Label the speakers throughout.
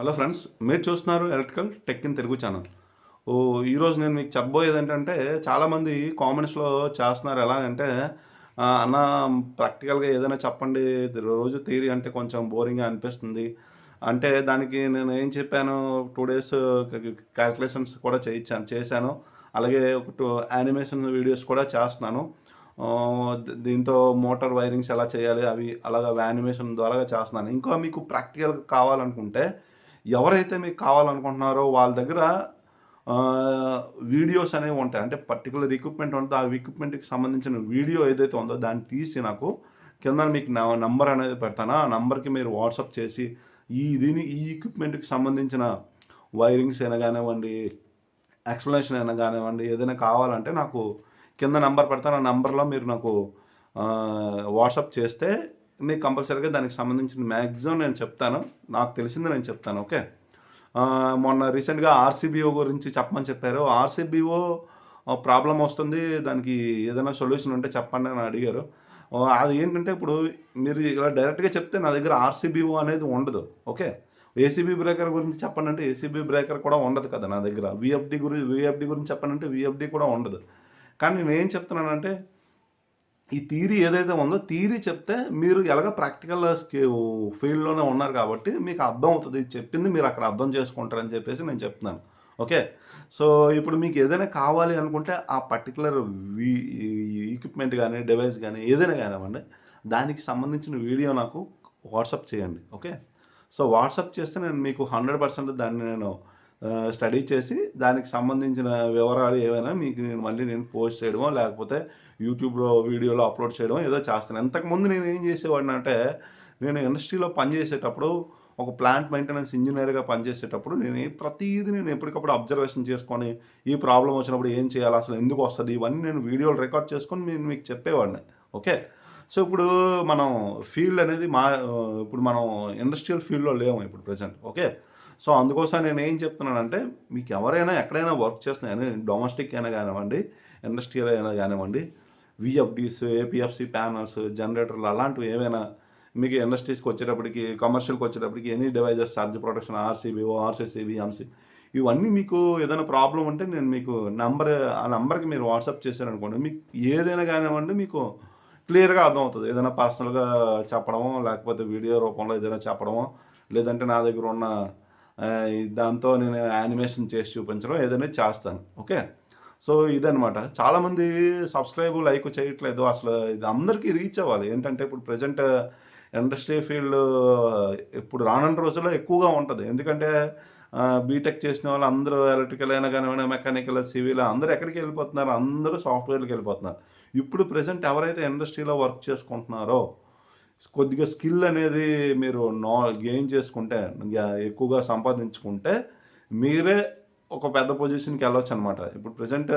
Speaker 1: Hello friends మీరు చూస్తున్నారు electrical tech in Telugu channel. ఓ ఈరోజు నేను మీకు చెప్పబోయేది ఏంటంటే చాలామంది కామెంట్స్లో చేస్తున్నారు ఎలాగంటే అన్న ప్రాక్టికల్గా ఏదైనా చెప్పండి. రోజు థియరీ అంటే కొంచెం బోరింగ్గా అనిపిస్తుంది. అంటే దానికి నేను ఏం చెప్పాను? టూ డేస్ క్యాల్కులేషన్స్ కూడా చేయించాను చేశాను. అలాగే ఒక టూ యానిమేషన్ వీడియోస్ కూడా చేస్తున్నాను. దీంతో మోటార్ వైరింగ్స్ ఎలా చేయాలి? అవి అలాగా యానిమేషన్ ద్వారా చేస్తున్నాను. ఇంకా మీకు ప్రాక్టికల్ కావాలనుకుంటే ఎవరైతే మీకు కావాలనుకుంటున్నారో వాళ్ళ దగ్గర వీడియోస్ అనేవి ఉంటాయి. అంటే పర్టికులర్ ఎక్విప్మెంట్ ఉంటుందో. ఆ ఎక్విప్మెంట్కి సంబంధించిన వీడియో ఏదైతే ఉందో దాన్ని తీసి నాకు కింద మీకు నా నంబర్ అనేది పెడతాను. ఆ నంబర్కి మీరు వాట్సాప్ చేసి ఈ దీని ఈ ఎక్విప్మెంట్కి సంబంధించిన వైరింగ్స్ అయినా కానివ్వండి ఎక్స్ప్లెనేషన్ అయినా కానివ్వండి ఏదైనా కావాలంటే నాకు కింద నంబర్ పెడతాను. ఆ నంబర్లో మీరు నాకు వాట్సాప్ చేస్తే మీకు కంపల్సరీగా దానికి సంబంధించిన మ్యాక్సిమం నేను చెప్తాను. నాకు తెలిసింది నేను చెప్తాను ఓకే? మొన్న రీసెంట్గా ఆర్సీబీఓ గురించి చెప్పమని చెప్పారు. ఆర్సీబీఓ ప్రాబ్లం వస్తుంది. దానికి ఏదైనా సొల్యూషన్ ఉంటే చెప్పండి అని అడిగారు. అది ఏంటంటే ఇప్పుడు మీరు ఇలా డైరెక్ట్గా చెప్తే నా దగ్గర ఆర్సీబీఓ అనేది ఉండదు ఓకే? ఏసీబీ బ్రేకర్ గురించి చెప్పండి అంటే ఏసీబీ బ్రేకర్ కూడా ఉండదు కదా నా దగ్గర. విఎఫ్డి గురించి విఎఫ్డి గురించి చెప్పండి అంటే విఎఫ్డి కూడా ఉండదు. కానీ నేను ఏం చెప్తున్నానంటే ఈ థీరీ ఏదైతే ఉందో థీరీ చెప్తే మీరు ఎలాగ ప్రాక్టికల్ ఫీల్డ్లోనే ఉన్నారు కాబట్టి మీకు అర్థం అవుతుంది. ఇది చెప్పింది మీరు అక్కడ అర్థం చేసుకుంటారని చెప్పేసి నేను చెప్తున్నాను. ఓకే? సో ఇప్పుడు మీకు ఏదైనా కావాలి అనుకుంటే ఆ పర్టికులర్ ఈక్విప్మెంట్ ఎక్విప్మెంట్ కానీ డివైస్ కానీ ఏదైనా కానివ్వండి దానికి సంబంధించిన వీడియో నాకు వాట్సాప్ చేయండి. ఓకే? సో వాట్సాప్ చేస్తే నేను మీకు హండ్రెడ్ పర్సెంట్ దాన్ని నేను స్టడీ చేసి దానికి సంబంధించిన వివరాలు ఏవైనా మీకు నేను మళ్ళీ నేను పోస్ట్ చేయడమో లేకపోతే యూట్యూబ్లో వీడియోలో అప్లోడ్ చేయడం ఏదో చేస్తాను. ఇంతకుముందు నేను ఏం చేసేవాడిని అంటే నేను ఇండస్ట్రీలో పనిచేసేటప్పుడు ఒక ప్లాంట్ మెయింటెనెన్స్ ఇంజనీర్గా పనిచేసేటప్పుడు నేను ప్రతిదీ నేను ఎప్పటికప్పుడు అబ్జర్వేషన్ చేసుకొని ఈ ప్రాబ్లం వచ్చినప్పుడు ఏం చేయాలి అసలు ఎందుకు వస్తుంది ఇవన్నీ నేను వీడియోలు రికార్డ్ చేసుకొని నేను మీకు చెప్పేవాడిని. ఓకే సో ఇప్పుడు మనం ఫీల్డ్ అనేది మా ఇప్పుడు మనం ఇండస్ట్రియల్ ఫీల్డ్లో లేము ఇప్పుడు ప్రజెంట్ ఓకే సో అందుకోసం నేను ఏం చెప్తున్నానంటే మీకు ఎవరైనా ఎక్కడైనా వర్క్ చేస్తున్నా డొమెస్టిక్ అయినా కానివ్వండి ఇండస్ట్రియల్ అయినా కానివ్వండి విఎఫ్డీస్ ఏపీఎఫ్సి ప్యానల్స్ జనరేటర్లు అలాంటివి ఏవైనా మీకు ఇండస్ట్రీస్కి వచ్చేటప్పటికి కమర్షియల్కి వచ్చేటప్పటికి any devices charge protection RCBO RCCB MC ఇవన్నీ మీకు ఏదైనా ప్రాబ్లం ఉంటే నేను మీకు నంబర్ ఆ నంబర్కి మీరు వాట్సాప్ చేశారనుకోండి మీకు ఏదైనా కానివ్వండి మీకు క్లియర్గా అర్థమవుతుంది. ఏదైనా పర్సనల్గా చెప్పడమో లేకపోతే వీడియో రూపంలో ఏదైనా చెప్పడమో లేదంటే నా దగ్గర ఉన్న దాంతో నేను యానిమేషన్ చేసి చూపించడం ఏదైనా చేస్తాను ఓకే? సో ఇదనమాట చాలామంది సబ్స్క్రైబ్ లైక్ చేయట్లేదు. అసలు ఇది అందరికీ రీచ్ అవ్వాలి. ఏంటంటే ఇప్పుడు ప్రజెంట్ ఇండస్ట్రీ ఫీల్డ్ ఇప్పుడు రానున్న రోజుల్లో ఎక్కువగా ఉంటుంది. ఎందుకంటే బీటెక్ చేసిన వాళ్ళు అందరూ ఎలక్ట్రికల్ అయినా కానివ్వండి మెకానికల్ సివిల్ అందరూ ఎక్కడికి వెళ్ళిపోతున్నారు? అందరూ సాఫ్ట్వేర్కి వెళ్ళిపోతున్నారు. ఇప్పుడు ప్రజెంట్ ఎవరైతే ఇండస్ట్రీలో వర్క్ చేసుకుంటున్నారో కొద్దిగా స్కిల్ అనేది మీరు నా గెయిన్ చేసుకుంటే ఎక్కువగా సంపాదించుకుంటే మీరే ఒక పెద్ద పొజిషన్కి వెళ్ళొచ్చు అనమాట ఇప్పుడు ప్రజెంట్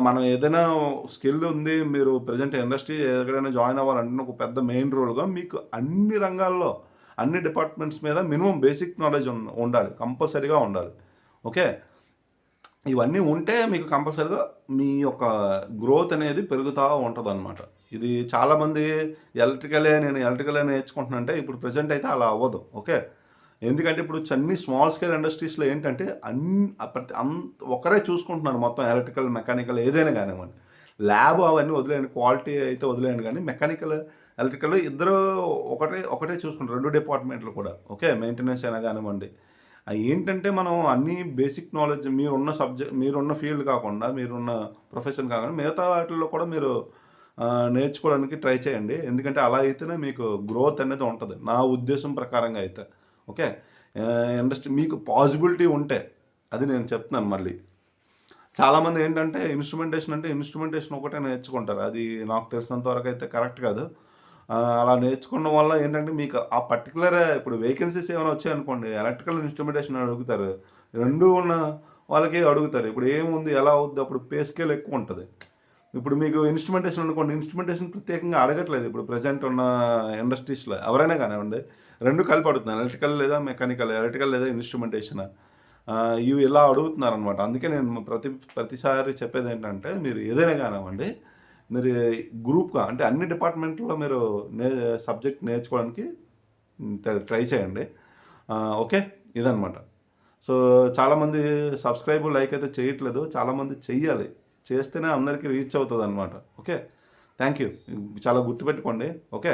Speaker 1: మనం ఏదైనా స్కిల్ ఉంది మీరు ప్రజెంట్ ఇండస్ట్రీ ఎక్కడైనా జాయిన్ అవ్వాలంటే ఒక పెద్ద మెయిన్ రోల్గా మీకు అన్ని రంగాల్లో అన్ని డిపార్ట్మెంట్స్ మీద మినిమం బేసిక్ నాలెడ్జ్ ఉండాలి కంపల్సరీగా ఉండాలి. ఓకే? ఇవన్నీ ఉంటే మీకు కంపల్సరీగా మీ యొక్క గ్రోత్ అనేది పెరుగుతూ ఉంటుంది అనమాట ఇది చాలామంది ఎలక్ట్రికలే నేను ఎలక్ట్రికలే నేర్చుకుంటున్నా అంటే ఇప్పుడు ప్రజెంట్ అయితే అలా అవ్వదు. ఓకే? ఎందుకంటే ఇప్పుడు అన్ని స్మాల్ స్కేల్ ఇండస్ట్రీస్లో ఏంటంటే అన్ని ప్రతి అంత ఒకరే చూసుకుంటున్నారు మొత్తం ఎలక్ట్రికల్ మెకానికల్ ఏదైనా కానివ్వండి. ల్యాబ్ అవన్నీ వదిలేయండి క్వాలిటీ అయితే వదిలేయండి కానీ మెకానికల్ ఎలక్ట్రికల్ ఇద్దరు ఒకటే ఒకటే చూసుకుంటారు. రెండు డిపార్ట్మెంట్లు కూడా. ఓకే? మెయింటెనెన్స్ అయినా కానివ్వండి. ఏంటంటే మనం అన్ని బేసిక్ నాలెడ్జ్ మీరున్న సబ్జెక్ట్ మీరున్న ఫీల్డ్ కాకుండా మీరున్న ప్రొఫెషన్ కాకుండా మిగతా వాటిల్లో కూడా మీరు నేర్చుకోవడానికి ట్రై చేయండి. ఎందుకంటే అలా అయితేనే మీకు గ్రోత్ అనేది ఉంటుంది. నా ఉద్దేశం ప్రకారంగా అయితే. ఓకే? ఇండస్ట్రీ మీకు పాసిబిలిటీ ఉంటే అది నేను చెప్తున్నాను మళ్ళీ. చాలామంది ఏంటంటే ఇన్స్ట్రుమెంటేషన్ అంటే ఇన్స్ట్రుమెంటేషన్ ఒకటే నేర్చుకుంటారు. అది నాకు తెలిసినంత వరకు అయితే కరెక్ట్ కాదు. అలా నేర్చుకోవడం వల్ల ఏంటంటే మీకు ఆ పర్టికులర్ ఇప్పుడు వేకెన్సీస్ ఏమైనా వచ్చాయనుకోండి ఎలక్ట్రికల్ ఇన్స్ట్రుమెంటేషన్ అడుగుతారు. రెండు ఉన్న వాళ్ళకి అడుగుతారు. ఇప్పుడు ఏముంది ఎలా అవుద్ది? అప్పుడు పే స్కేల్ ఎక్కువ ఉంటుంది. ఇప్పుడు మీకు ఇన్స్ట్రుమెంటేషన్ అనుకోండి ఇన్స్ట్రుమెంటేషన్ ప్రత్యేకంగా అడగట్లేదు. ఇప్పుడు ప్రజెంట్ ఉన్న ఇండస్ట్రీస్లో ఎవరైనా కానివ్వండి రెండు కలిపి అడుగుతున్నారు. ఎలక్ట్రికల్ లేదా మెకానికల్ ఎలక్ట్రికల్ లేదా ఇన్స్ట్రుమెంటేషన్ ఇవి ఇలా అడుగుతున్నారు అనమాట అందుకే నేను ప్రతి ప్రతిసారి చెప్పేది ఏంటంటే మీరు ఏదైనా కానివ్వండి మీరు గ్రూప్గా అంటే అన్ని డిపార్ట్మెంట్లో మీరు నే సబ్జెక్ట్ నేర్చుకోవడానికి ట్రై చేయండి. ఓకే? ఇదనమాట సో చాలామంది సబ్స్క్రైబ్ లైక్ అయితే చేయట్లేదు. చాలామంది చెయ్యాలి. చేస్తేనే అందరికీ రీచ్ అవుతుంది అనమాట ఓకే? థ్యాంక్ యూ చాలా గుర్తుపెట్టుకోండి. ఓకే?